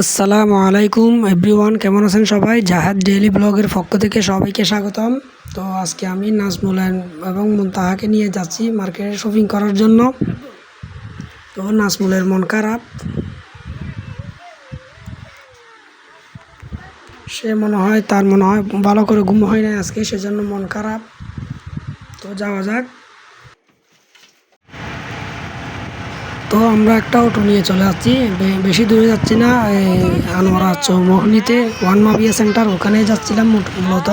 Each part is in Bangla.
আসসালামু আলাইকুম এভরিওয়ান কেমন আছেন সবাই? জাহাদ ডেইলি ব্লগের পক্ষ থেকে সবাইকে স্বাগতম। তো আজকে আমি নাজমুল এবং মুনতাহাকে নিয়ে যাচ্ছি মার্কেটে শপিং করার জন্য। তো নাজমুলের মন খারাপ। সে মনে হয়, তার মনে হয় ভালো করে ঘুম হয় না আজকে, সেজন্য মন খারাপ। তো যাওয়া যাক। তো আমরা একটা অটো নিয়ে চলে বে- বেশি দূরে যাচ্ছি না আনোয়ারা চৌমোহনীতে ওয়ান মাবিয়া সেন্টার ওখানে যাচ্ছিলাম মূলত।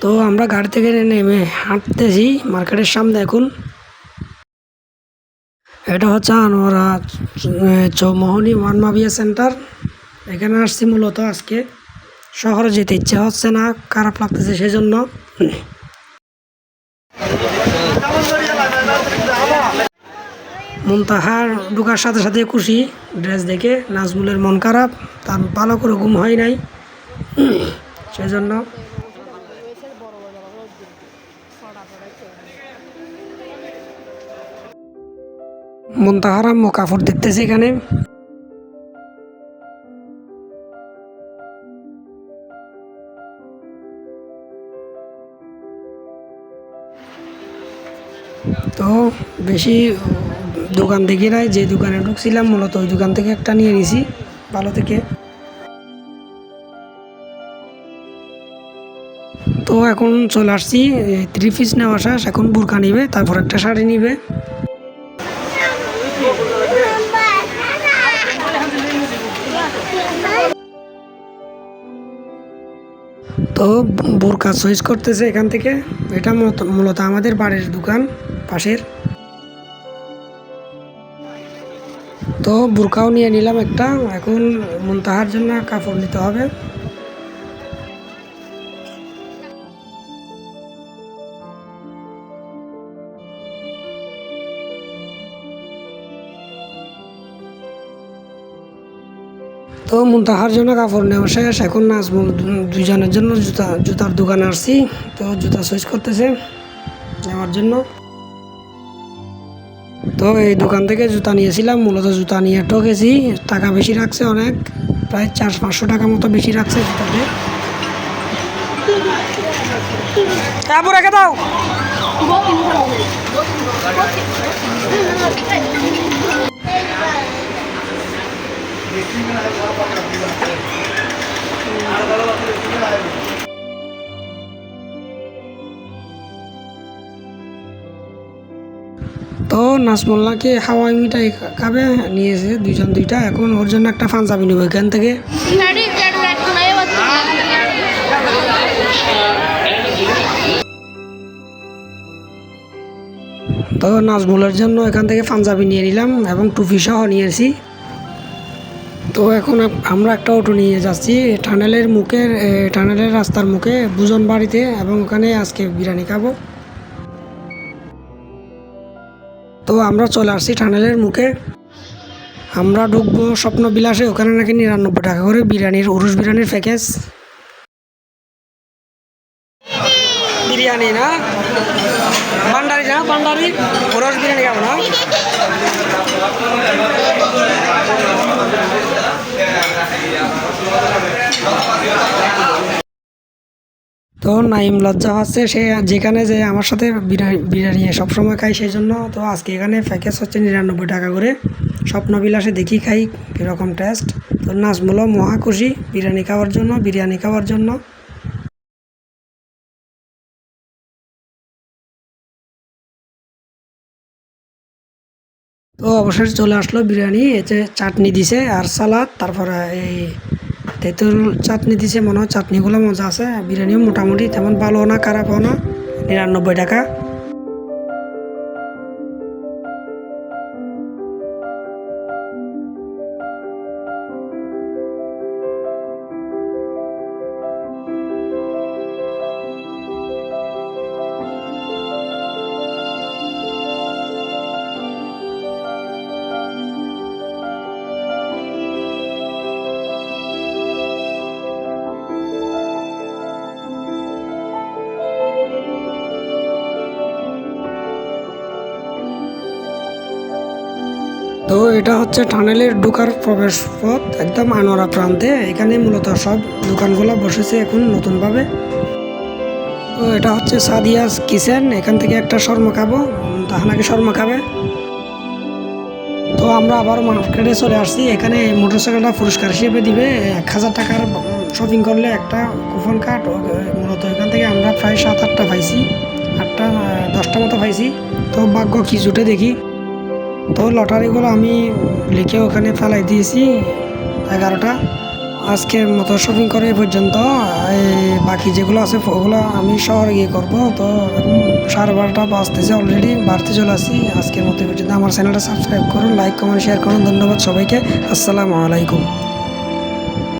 তো আমরা গাড়ি থেকে নেমে হাঁটতেছি মার্কেটের সামনে এখন। এটা হচ্ছে আনোয়ারা চৌমোহনী ওয়ান মাবিয়া সেন্টার। এখানে আসছি মূলত আজকে। শহরে যেতে ইচ্ছে হচ্ছে না, খারাপ লাগতেছে সেজন্য। মুনতাহার ঢুকার সাথে সাথে খুশি, ড্রেস দেখে নাজমুলের মন খারাপ, তার ভালো করে ঘুম হয় নাই। সেজন্য মুনতাহার ও কাপড় দেখতেছে এখানে। তো বেশি দোকান দেখি নাই, যে দোকানে ঢুকছিলাম, মূলত ওই দোকান থেকে একটা নিয়ে নিছি, ভালো থেকে। তো এখন চলে আসছি থ্রি পিস নেওয়া শেষ, এখন বোরকা নিবে, তারপর একটা শাড়ি নিবে। তো বোরকা চয়েস করতেছে এখান থেকে। এটা মূলত আমাদের বাড়ির দোকান, পাশের। তো বোরকাও নিয়ে নিলাম একটা। এখন মুনতাহার জন্য কাপড় নিতে হবে। তো মুনতাহার জন্য কাপড় নেওয়া শেষ। এখন নাজমুল দুইজনের জন্য জুতা, জুতার দোকানে আসছি। তো জুতা চয়েস করতেছে নেওয়ার জন্য। তো এই দোকান থেকে জুতা নিয়েছিলাম। মূলত জুতা নিয়ে ঠকেছি। টাকা বেশি রাখছে অনেক। প্রায় চার, পাঁচশো টাকা মতো বেশি রাখছে জুতাতে। রেখে দাও। তো নাসমোল্লাকে হাওয়াই মিঠাই খাবে, নিয়েছে দুইজন দুইটা। এখন ওর জন্য একটা পাঞ্জাবি নেব এখান থেকে। তো নাজমুলের জন্য এখান থেকে পাঞ্জাবি নিয়ে নিলাম এবং টুপি সহ নিয়েছি তো এখন আমরা একটা অটো নিয়ে যাচ্ছি। টানেলের মুখে এ, টানেলের রাস্তার মুখে বুজন বাড়িতে এবং ওখানে আজকে বিরিয়ানি খাব। তো আমরা চলে আসছি টানেলের মুখে। আমরা ঢুকবো স্বপ্ন বিলাসে ওখানে নাকি নিরানব্বই টাকা করে বিরিয়ানির উরুস বিরিয়ানির প্যাকেজ বিরিয়ানি না? ভান্ডারি না ভান্ডারি? উরুস বিরিয়ানি খাব না? তো নাইম লজ্জা পাচ্ছে, সে যেখানে যে আমার সাথে বিরিয়ানি বিরিয়ানি সবসময় খাই সেই জন্য তো আজকে এখানে প্যাকেজ হচ্ছে নিরানব্বই টাকা করে। স্বপ্নবিলাসে দেখি খাই কীরকম টেস্ট তো নাজমুলও মহা খুশি, বিরিয়ানি খাওয়ার জন্য, বিরিয়ানি খাওয়ার জন্য। তো অবশেষে চলে আসলো বিরিয়ানি এতে চাটনি দিছে আর সালাদ, তারপরে এই তেঁতুল চাটনি দিছে মনে হয় চাটনিগুলো মজা আছে, বিরিয়ানিও মোটামুটি, তেমন ভালো না, খারাপও না, নিরানব্বই টাকা। তো এটা হচ্ছে টানেলের ঢোকার প্রবেশ পথ, একদম আনোয়ারা প্রান্তে। এখানে মূলত সব দোকানগুলো বসেছে এখন নতুনভাবে। তো এটা হচ্ছে সাদিয়াস কিচেন, এখান থেকে একটা শর্মা খাব। তাহানাকে শর্মা খাবে। তো আমরা আবার মার্কেটে চলে আসছি। এখানে মোটরসাইকেলটা পুরস্কার হিসেবে দিবে। এক হাজার টাকার শপিং করলে একটা কুপন কার্ড মূলত এখান থেকে আমরা প্রায় সাত আটটা পাইছি। আটটা দশটা মতো পাইছি। তো ভাগ্য কি জুটে দেখি। তো লটারিগুলো আমি লিখে ওখানে ফেলাই দিয়েছি এগারোটা। আজকের মতো শপিং করে এই পর্যন্ত। এই বাকি যেগুলো আছে, ওগুলো আমি শহরে গিয়ে করব। তো সাড়ে বারোটা বাজতেছে অলরেডি বাড়তে চলে আসি আজকের মতো পর্যন্ত। আমার চ্যানেলটা সাবস্ক্রাইব করুন লাইক কমেন্ট শেয়ার করুন। ধন্যবাদ সবাইকে। আসসালামু আলাইকুম।